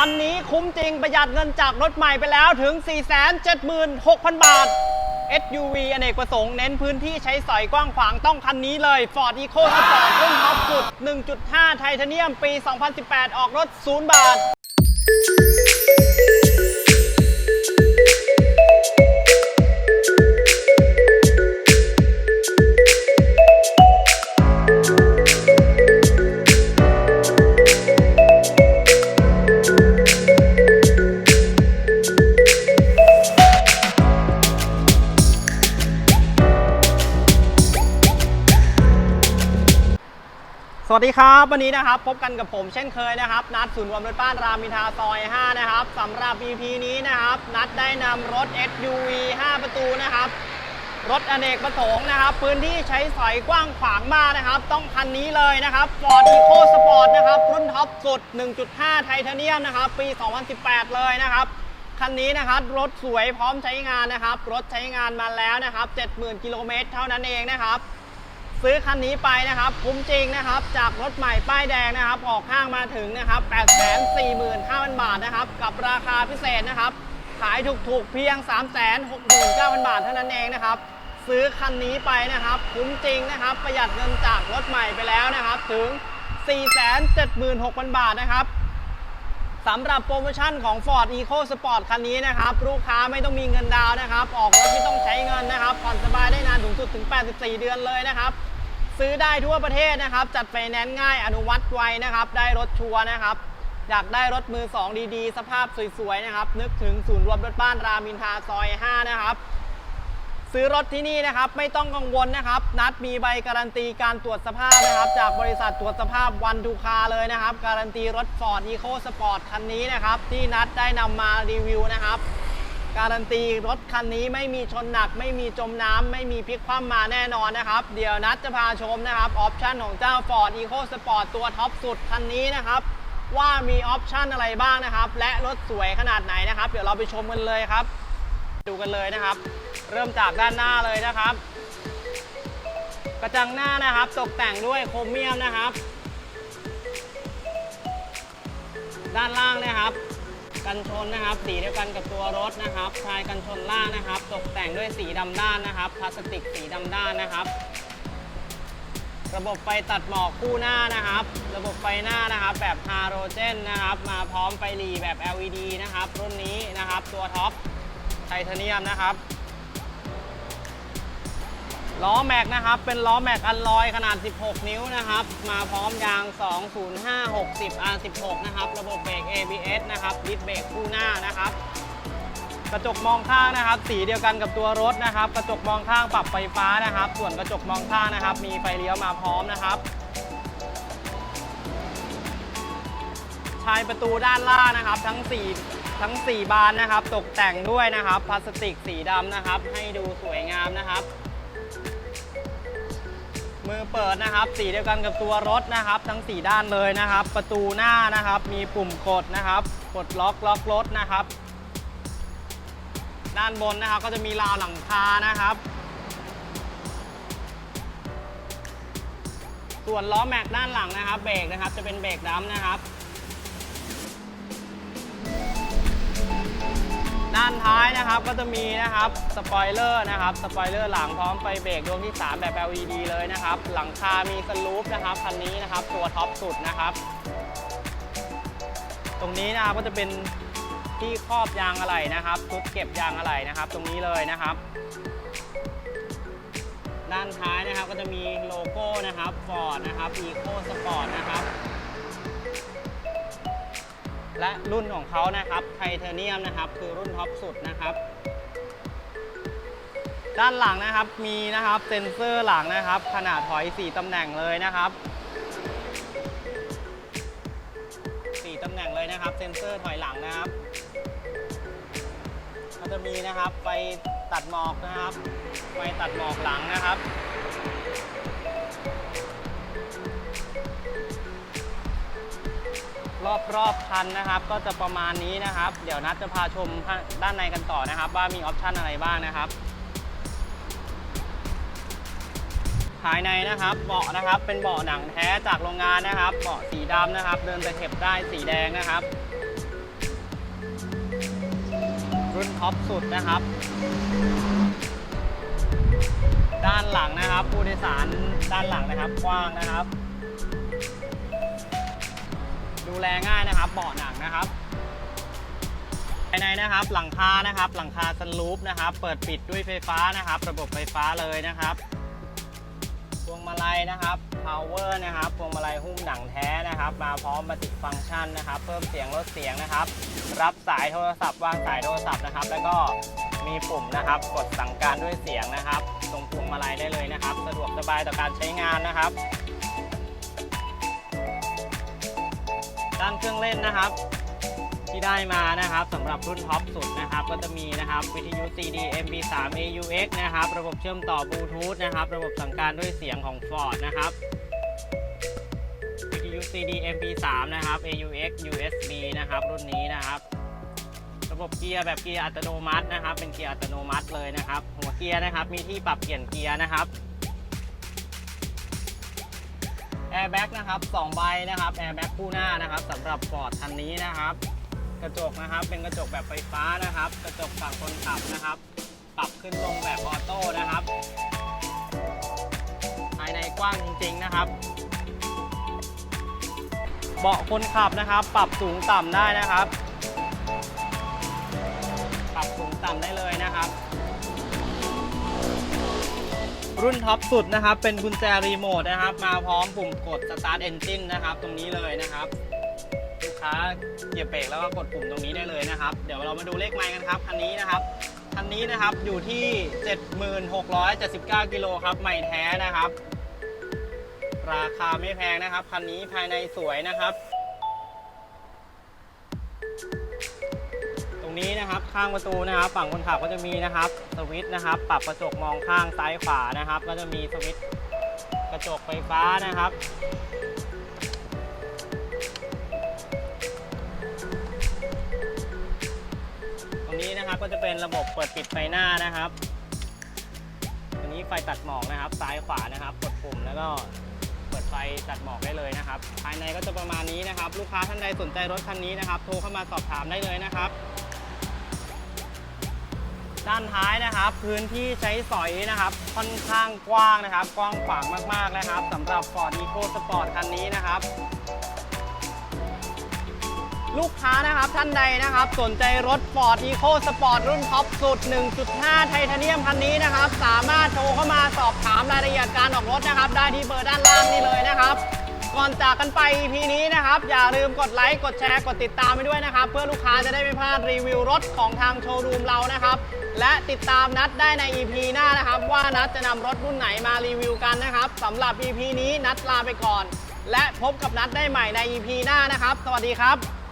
คันนี้คุ้มจริงประหยัดเงินจากรถใหม่ไปแล้วถึง 476,000 บาท SUV อเนกประสงค์เน้นพื้นที่ใช้สอยกว้างขวางต้องคันนี้เลย Ford EcoSport รุ่นท็อปสุด 1.5 ไทเทเนียมปี 2018 ออกรถ 0 บาท วัสดีครับ วันนี้นะครับพบกันกับผมเช่นเคยนะครับ นัดศูนย์รวมรถบ้านรามินทาซอย 5 นะครับสำหรับ EP นี้นะครับ นัดได้นำรถ SUV 5 ประตูนะครับ รถอเนกประสงค์นะครับ พื้นที่ใช้สอยกว้างขวางมากนะครับ ต้องคันนี้เลยนะครับ Ford EcoSport นะครับ รุ่นท็อปสุด 1.5 ไทเทเนียมนะครับ ปี 2018 เลยนะครับคันนี้นะครับรถสวยพร้อมใช้งานนะครับ รถใช้งานมาแล้วนะครับ 70,000 กิโลเมตรเท่านั้นเองนะครับ ซื้อคันนี้ไปนะครับคุ้มจริงนะครับ จากรถใหม่ป้ายแดงนะครับ ออกข้างมาถึงนะครับ 845,000 บาทนะครับ กับราคาพิเศษนะครับ ขายถูกๆเพียง 369,000 บาทเท่านั้นเองนะครับ ซื้อคันนี้ไปนะครับ คุ้มจริงนะครับ ประหยัดเงินจากรถใหม่ไปแล้วนะครับ ถึง 476,000 บาทนะครับ สำหรับโปรโมชั่นของ Ford Eco Sport คันนี้นะครับ ลูกค้าไม่ต้องมีเงินดาวนะครับ ออกรถไม่ต้องใช้เงินนะครับ ผ่อนสบายได้นานถึงสุดถึง 84 เดือนเลยนะครับ ซื้อได้ทั่วประเทศนะครับ จัดไฟแนนซ์ง่ายอนุวัตไวนะครับ ได้รถชัวร์นะครับ อยากได้รถมือ 2 ดีๆ สภาพสวยๆนะครับ นึกถึงศูนย์รวมรถบ้านรามินทาซอย 5 นะครับ ซื้อรถที่นี่นะครับ ไม่ต้องกังวลนะครับ นัดมีใบการันตีการตรวจสภาพนะครับ จากบริษัทตรวจสภาพวันทูคาเลยนะครับ การันตีรถ Ford Eco Sport คันนี้นะครับ ที่นัดได้นำมารีวิวนะครับการันตีรถคันนี้ไม่มีชนหนัก ไม่มีจมน้ำไม่มีพลิกคว่ำมาแน่นอนนะครับ เดี๋ยวนัดจะพาชมนะครับ ออปชันของเจ้า Ford Eco Sport ตัวท็อปสุดคันนี้นะครับ ว่ามีออปชันอะไรบ้างนะครับ และรถสวยขนาดไหนนะครับ เดี๋ยวเราไปชมกันเลยครับ ดูกันเลยนะครับ เริ่มจากด้านหน้าเลยนะครับ กระจังหน้านะครับ ตกแต่งด้วยโครเมียมนะครับ ด้านล่างนะครับ กันชนนะครับ สีเดียวกันกับตัวรถนะครับชายกันชนล่างนะครับ ตกแต่งด้วยสีดำด้านนะครับ พลาสติกสีดำด้านนะครับระบบไฟตัดหมอกคู่หน้านะครับ ระบบไฟหน้านะครับ แบบฮาโรเจนนะครับ มาพร้อมไฟหลีแบบ LED นะครับ รุ่นนี้นะครับ ตัวท็อปไทเทเนียมนะครับ ล้อแม็กนะครับ เป็นล้อแม็กอัลลอยขนาด 16 นิ้วนะครับ มาพร้อมยาง 205 60 R16 นะครับ ระบบเบรก ABS นะครับดิสเบรกคู่หน้านะครับ กระจกมองข้างนะครับ สีเดียวกันกับตัวรถนะครับ กระจกมองข้างปรับไฟฟ้านะครับ ส่วนกระจกมองข้างนะครับ มีไฟเลี้ยวมาพร้อมนะครับชายประตูด้านล่างนะครับ ทั้ง 4 ทั้ง 4 บานนะครับ ตกแต่งด้วยนะครับพลาสติกสีดำนะครับ ให้ดูสวยงามนะครับ มือเปิดนะครับสีเดียวกันกับตัวรถนะครับ ทั้ง 4 ด้านเลยนะครับ ประตูหน้านะครับ มีปุ่มกดนะครับกดล็อกล็อกรถนะครับ ด้านบนนะครับก็จะมีราวหลังคานะครับ ส่วนล้อแม็กด้านหลังนะครับเบรกนะครับ จะเป็นเบรกดัมนะครับ ด้านท้ายนะครับก็จะมีนะครับสปอยเลอร์นะครับสปอยเลอร์หลังพร้อมไฟเบรกดวงที่ 3 แบบ LED เลยนะครับ หลังคามีสลูปนะครับคันนี้นะครับตัวท็อปสุดนะครับ ตรงนี้นะครับก็จะเป็นที่ครอบยางอะไหล่นะครับชุดเก็บยางอะไหล่นะครับ ตรงนี้เลยนะครับ ด้านท้ายนะครับก็จะมีโลโก้นะครับ Ford นะครับ Eco Sport นะครับ และรุ่นของเขานะครับไทเทเนียมนะครับ คือรุ่นท็อปสุดนะครับ ด้านหลังนะครับมีนะครับเซ็นเซอร์หลังนะครับ ขนาดถอย 4ตำแหน่งเลยนะครับ4ตำแหน่งเลยนะครับ เซ็นเซอร์ถอยหลังนะครับก็จะมีนะครับไฟตัดหมอกนะครับไฟตัดหมอกหลังนะครับ รอบๆคันนะครับ ก็จะประมาณนี้นะครับ เดี๋ยวนัดจะพาชมด้านในกันต่อนะครับ ว่ามีออปชันอะไรบ้างนะครับภายในนะครับเบาะนะครับเป็นเบาะหนังแท้จากโรงงานนะครับเบาะสีดำนะครับ เดินตะเข็บได้สีแดงนะครับ รุ่นท็อปสุดนะครับ ด้านหลังนะครับผู้โดยสารด้านหลังนะครับกว้างนะครับ ดูแลง่ายนะครับเบาะหนังนะครับภายในนะครับหลังคานะครับ หลังคาซันรูฟนะครับ เปิดปิดด้วยไฟฟ้านะครับ ระบบไฟฟ้าเลยนะครับพวงมาลัยนะครับ power นะครับพวงมาลัยหุ้มหนังแท้นะครับ มาพร้อมมาติดฟังก์ชันนะครับ เพิ่มเสียงลดเสียงนะครับ รับสายโทรศัพท์วางสายโทรศัพท์นะครับ แล้วก็มีปุ่มนะครับ กดสั่งการด้วยเสียงนะครับ ตรงพวงมาลัยได้เลยนะครับ สะดวกสบายต่อการใช้งานนะครับ ด้านเครื่องเล่นนะครับ ที่ได้มานะครับสำหรับรุ่นท็อปสุดนะครับ ก็จะมีนะครับวิทยุ CD MP3 AUX นะครับ ระบบเชื่อมต่อบลูทูธนะครับ ระบบสั่งการด้วยเสียงของ Ford นะครับ วิทยุ CD MP3 นะครับ AUX USB นะครับ รุ่นนี้นะครับ ระบบเกียร์แบบเกียร์อัตโนมัตินะครับ เป็นเกียร์อัตโนมัติเลยนะครับ หัวเกียร์นะครับ มีที่ปรับเปลี่ยนเกียร์นะครับ แอร์แบ็กนะครับ2ใบนะครับแอร์แบ็กคู่หน้านะครับสำหรับฟอร์ดคันนี้นะครับ กระจกนะครับเป็นกระจกแบบไฟฟ้านะครับ กระจกฝั่งคนขับนะครับ ปรับขึ้นลงแบบออโต้นะครับ ภายในกว้างจริงๆนะครับ เบาะคนขับนะครับ ปรับสูงต่ำได้นะครับ ปรับสูงต่ำได้เลย รุ่นท็อปสุดนะครับ เป็นกุญแจรีโมทนะครับ มาพร้อมปุ่มกด Start Engine นะครับ ตรงนี้เลยนะครับลูกค้าเหยียบเบรกแล้วก็กดปุ่มตรงนี้ได้เลยนะครับ เดี๋ยวเรามาดูเลขไมล์กันครับ คันนี้นะครับคันนี้นะครับอยู่ที่ 7679 กิโลครับใหม่แท้นะครับ ราคาไม่แพงนะครับคันนี้ภายในสวยนะครับ นี้นะครับ ข้างประตูนะครับ ฝั่งคนขับก็จะมีนะครับสวิตช์นะครับ ปรับกระจกมองข้างซ้ายขวานะครับ ก็จะมีสวิตช์กระจกไฟฟ้านะครับ ตรงนี้นะครับก็จะเป็นระบบเปิดปิดไฟหน้านะครับตรงนี้ไฟตัดหมอกนะครับ ซ้ายขวานะครับกดปุ่มแล้วก็เปิดไฟตัดหมอกได้เลยนะครับ ภายในก็จะประมาณนี้นะครับ ลูกค้าท่านใดสนใจรถคันนี้นะครับ โทรเข้ามาสอบถามได้เลยนะครับ ด้านท้ายนะครับ พื้นที่ใช้สอยนะครับ ค่อนข้างกว้างนะครับ กว้างขวางมากๆนะครับสำหรับ Ford Eco Sport คันนี้นะครับ ลูกค้านะครับท่านใดนะครับ สนใจรถ Ford Eco Sport รุ่นท็อปสุด 1.5 ไทเทเนียมคันนี้นะครับ สามารถโทรเข้ามาสอบถามรายละเอียดการออกรถนะครับ ได้ที่เบอร์ด้านล่างนี่เลยนะครับ ก่อนจากกันไป EP นี้นะครับ อย่าลืมกดไลค์ กดแชร์ กดติดตามไปด้วยนะครับ เพื่อลูกค้าจะได้ไม่พลาดรีวิวรถของทางโชว์รูมเรานะครับ และติดตามนัดได้ใน EP หน้านะครับ ว่านัดจะนำรถรุ่นไหนมารีวิวกันนะครับสำหรับ EP นี้นัดลาไปก่อน และพบกับนัดได้ใหม่ใน EP หน้านะครับ สวัสดีครับ